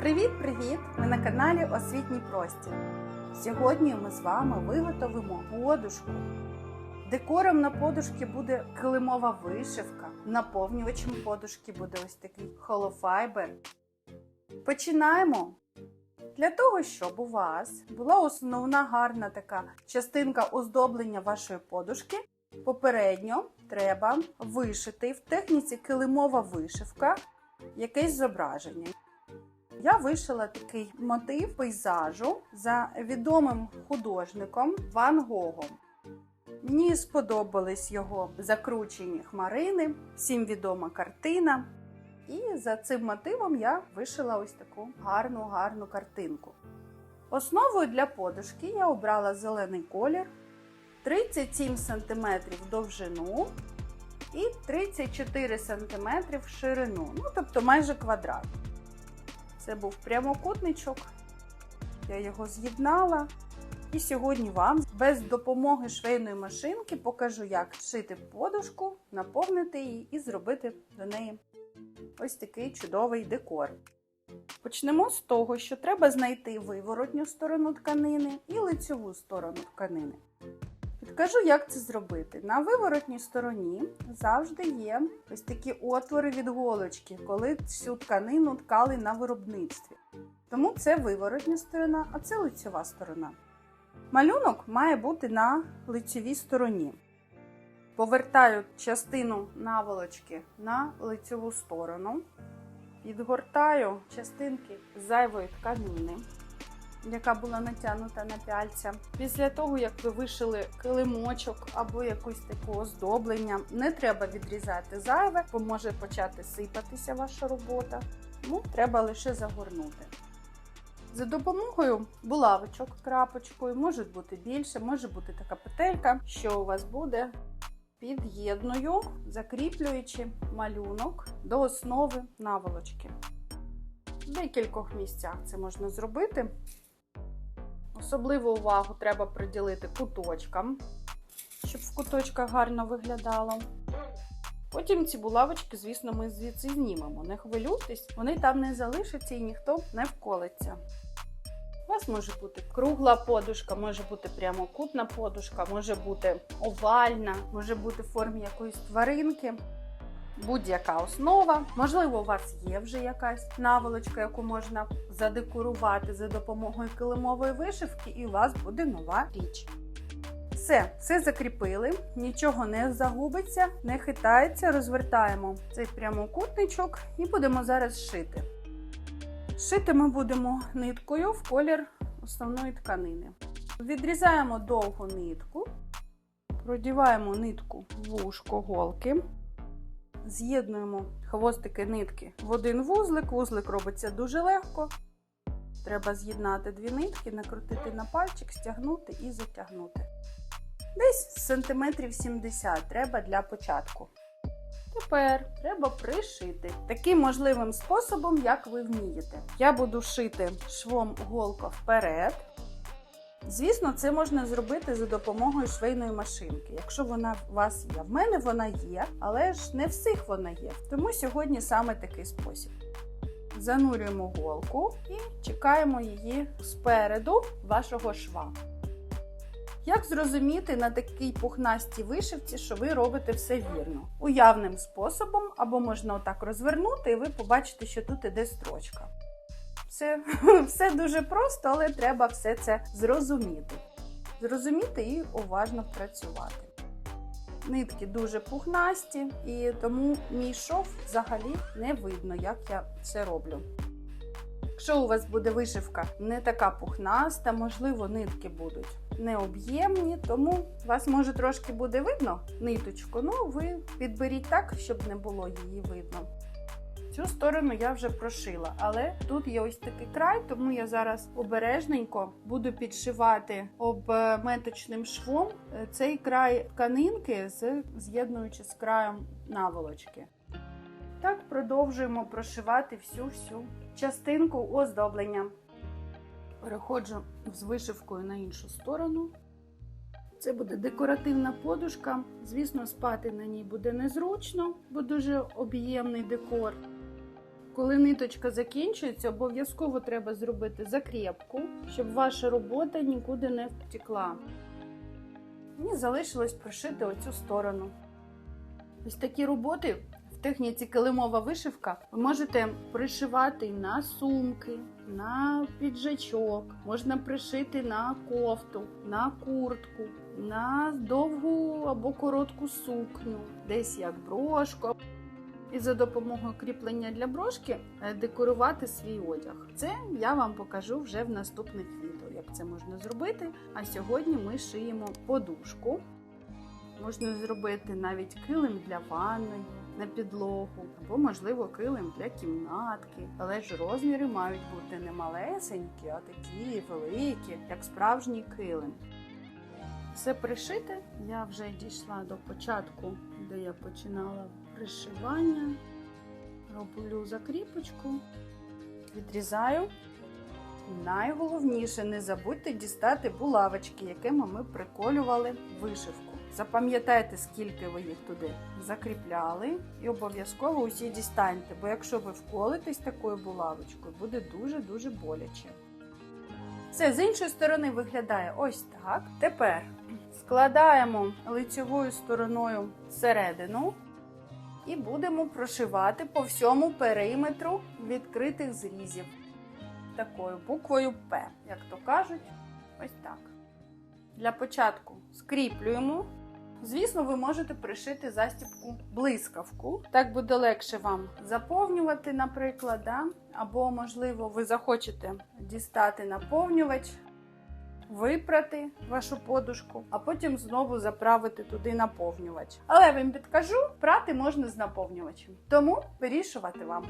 Привіт-привіт! Ми на каналі Освітній Простір. Сьогодні ми з вами виготовимо подушку. Декором на подушки буде килимова вишивка. Наповнювачем подушки буде ось такий холофайбер. Починаємо. Для того, щоб у вас була основна гарна така частинка оздоблення вашої подушки, попередньо треба вишити в техніці килимова вишивка якесь зображення. Я вишила такий мотив пейзажу за відомим художником Ван Гогом. Мені сподобались його закручені хмарини, всім відома картина. І за цим мотивом я вишила ось таку гарну гарну картинку. Основою для подушки я обрала зелений колір 37 см довжину і 34 см ширину, ну тобто майже квадрат. Це був прямокутничок. Я його з'єднала. І сьогодні вам без допомоги швейної машинки покажу, як шити подушку, наповнити її і зробити до неї ось такий чудовий декор. Почнемо з того, що треба знайти виворотню сторону тканини і лицьову сторону тканини. Підкажу, як це зробити. На виворотній стороні завжди є ось такі отвори від голочки, коли всю тканину ткали на виробництві. Тому це виворотня сторона, а це лицьова сторона. Малюнок має бути на лицьовій стороні. Повертаю частину наволочки на лицьову сторону, підгортаю частинки зайвої тканини яка була натягнута на пяльця. Після того, як ви вишили килимочок або якусь таке оздоблення, не треба відрізати зайве, бо може почати сипатися ваша робота. Ну, треба лише загорнути. За допомогою булавочок крапочкою, може бути більше, може бути така петелька, що у вас буде. Під'єдную, закріплюючи малюнок до основи наволочки. В декількох місцях це можна зробити. Особливу увагу треба приділити куточкам, щоб в куточках гарно виглядало. Потім ці булавочки, звісно, ми звідси знімемо. Не хвилюйтесь, вони там не залишаться і ніхто не вколиться. У вас може бути кругла подушка, може бути прямокутна подушка, може бути овальна, може бути в формі якоїсь тваринки. Будь-яка основа. Можливо, у вас є вже якась наволочка, яку можна задекорувати за допомогою килимової вишивки, і у вас буде нова річ. Все, все закріпили, нічого не загубиться, не хитається. Розвертаємо цей прямокутничок і будемо зараз шити. Шити ми будемо ниткою в колір основної тканини. Відрізаємо довгу нитку, продіваємо нитку в вушко голки. З'єднуємо хвостики нитки в один вузлик. Вузлик робиться дуже легко. Треба з'єднати дві нитки, накрутити на пальчик, стягнути і затягнути. Десь сантиметрів 70 треба для початку. Тепер треба пришити таким можливим способом, як ви вмієте. Я буду шити швом голка вперед. Звісно, це можна зробити за допомогою швейної машинки, якщо вона у вас є. В мене вона є, але ж не всіх вона є. Тому сьогодні саме такий спосіб. Занурюємо голку і чекаємо її спереду вашого шва. Як зрозуміти на такій пухнастій вишивці, що ви робите все вірно? Уявним способом, або можна отак розвернути, і ви побачите, що тут іде строчка. Все, все дуже просто, але треба все це зрозуміти. Зрозуміти і уважно працювати. Нитки дуже пухнасті, і тому мій шов взагалі не видно, як я це роблю. Якщо у вас буде вишивка не така пухнаста, можливо, нитки будуть необ'ємні, тому вас може трошки буде видно ниточку, ну ви підберіть так, щоб не було її видно. Цю сторону я вже прошила, але тут є ось такий край, тому я зараз обережненько буду підшивати обметочним швом цей край тканинки, з'єднуючи з краєм наволочки. Так продовжуємо прошивати всю-всю частинку оздоблення. Переходжу з вишивкою на іншу сторону. Це буде декоративна подушка. Звісно, спати на ній буде незручно, бо дуже об'ємний декор. Коли ниточка закінчується, обов'язково треба зробити закріпку, щоб ваша робота нікуди не втекла. Мені залишилось пришити оцю сторону. Ось такі роботи в техніці килимова вишивка ви можете пришивати на сумки, на піджачок, можна пришити на кофту, на куртку, на довгу або коротку сукню, десь як брошку. І за допомогою кріплення для брошки е, декорувати свій одяг. Це я вам покажу вже в наступних відео, як це можна зробити. А сьогодні ми шиємо подушку. Можна зробити навіть килим для ванної на підлогу, або, можливо, килим для кімнатки. Але ж розміри мають бути не малесенькі, а такі великі, як справжній килим. Все пришите. Я вже дійшла до початку, де я починала пришивання. Роблю закріпочку, відрізаю. Найголовніше не забудьте дістати булавочки, якими ми приколювали вишивку. Запам'ятайте, скільки ви їх туди закріпляли, і обов'язково усі дістаньте, бо якщо ви вколитесь такою булавочкою, буде дуже-дуже боляче. Все, з іншої сторони виглядає ось так. Тепер складаємо лицьовою стороною всередину і будемо прошивати по всьому периметру відкритих зрізів. Такою буквою П, як то кажуть, ось так. Для початку скріплюємо. Звісно, ви можете пришити застібку блискавку. Так буде легше вам заповнювати, наприклад, да? або, можливо, ви захочете дістати наповнювач, випрати вашу подушку, а потім знову заправити туди наповнювач. Але я вам підкажу, прати можна з наповнювачем. Тому вирішувати вам.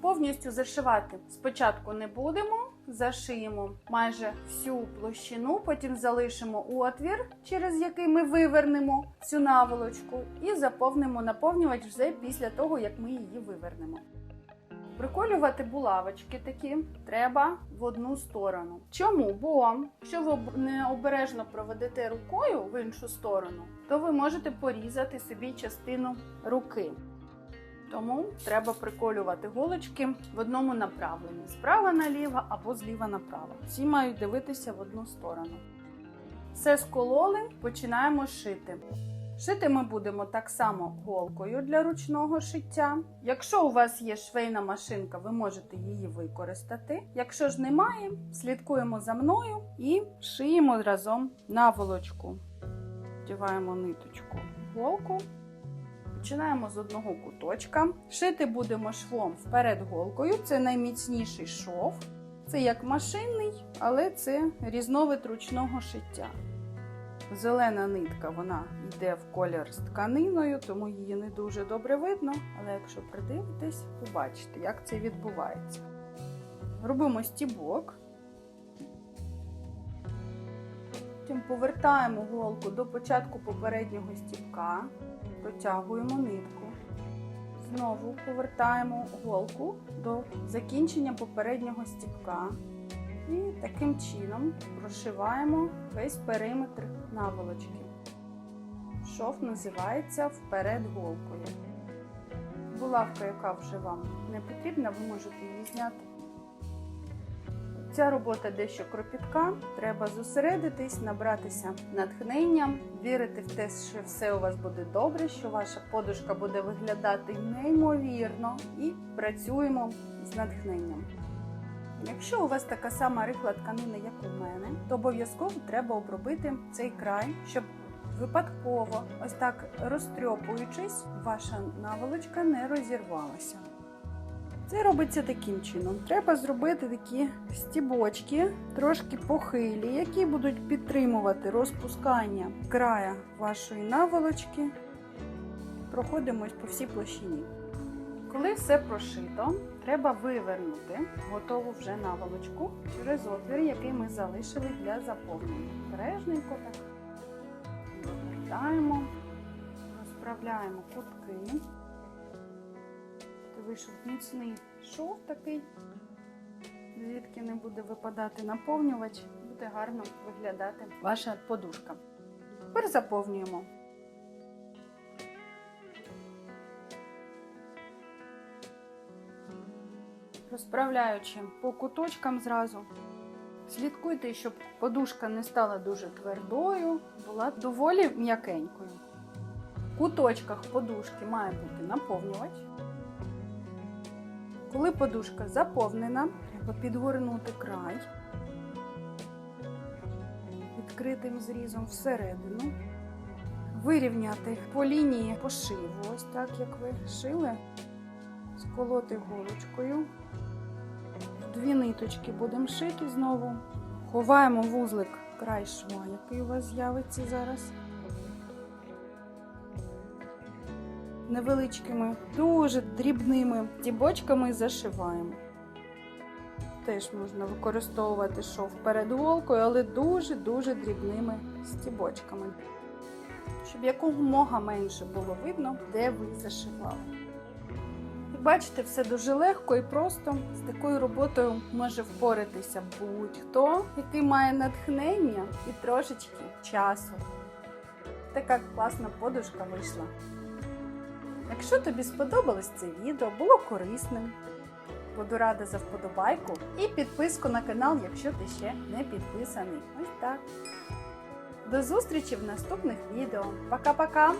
Повністю зашивати спочатку не будемо, зашиємо майже всю площину, потім залишимо отвір, через який ми вивернемо цю наволочку, і заповнимо наповнювач вже після того, як ми її вивернемо. Приколювати булавочки такі треба в одну сторону. Чому? Бо якщо ви необережно проведете рукою в іншу сторону, то ви можете порізати собі частину руки. Тому треба приколювати голочки в одному направленні: справа наліво або зліва направо. Всі мають дивитися в одну сторону. Все скололи, починаємо шити. Шити ми будемо так само голкою для ручного шиття. Якщо у вас є швейна машинка, ви можете її використати. Якщо ж немає, слідкуємо за мною і шиємо разом наволочку. Вдіваємо ниточку голку. Починаємо з одного куточка. Шити будемо швом вперед голкою. Це найміцніший шов. Це як машинний, але це різновид ручного шиття. Зелена нитка вона йде в колір з тканиною, тому її не дуже добре видно. Але якщо придивитесь, побачите, як це відбувається. Робимо стібок. Потім повертаємо голку до початку попереднього стібка, протягуємо нитку. Знову повертаємо голку до закінчення попереднього стібка. І таким чином прошиваємо весь периметр наволочки. Шов називається вперед голкою. Булавка, яка вже вам не потрібна, ви можете її зняти. Ця робота дещо кропітка, треба зосередитись, набратися натхненням, вірити в те, що все у вас буде добре, що ваша подушка буде виглядати неймовірно, і працюємо з натхненням. Якщо у вас така сама рихла тканина, як у мене, то обов'язково треба обробити цей край, щоб випадково, ось так розтрьопуючись, ваша наволочка не розірвалася. Це робиться таким чином. Треба зробити такі стібочки, трошки похилі, які будуть підтримувати розпускання края вашої наволочки. Проходимось по всій площині. Коли все прошито, треба вивернути готову вже наволочку через отвір, який ми залишили для заповнення. Бережненько так вивертаємо, розправляємо кутки. Вийшов міцний шов такий, звідки не буде випадати наповнювач, буде гарно виглядати ваша подушка. Тепер заповнюємо. Розправляючи по куточкам зразу. Слідкуйте, щоб подушка не стала дуже твердою, була доволі м'якенькою. В куточках подушки має бути наповнювач. Коли подушка заповнена, треба підгорнути край відкритим зрізом всередину, вирівняти по лінії пошиву, ось так як ви шили, сколоти голочкою. Дві ниточки будемо шити знову. Ховаємо вузлик край шва, який у вас з'явиться зараз. Невеличкими, дуже дрібними стібочками зашиваємо. Теж можна використовувати шов перед голкою, але дуже-дуже дрібними стібочками. Щоб якомога менше було видно, де ви зашивали. Бачите, все дуже легко і просто. З такою роботою може впоратися будь-хто, який має натхнення і трошечки часу. Така класна подушка вийшла. Якщо тобі сподобалось це відео, було корисним, буду рада за вподобайку і підписку на канал, якщо ти ще не підписаний. Ось так. До зустрічі в наступних відео. Пока-пока!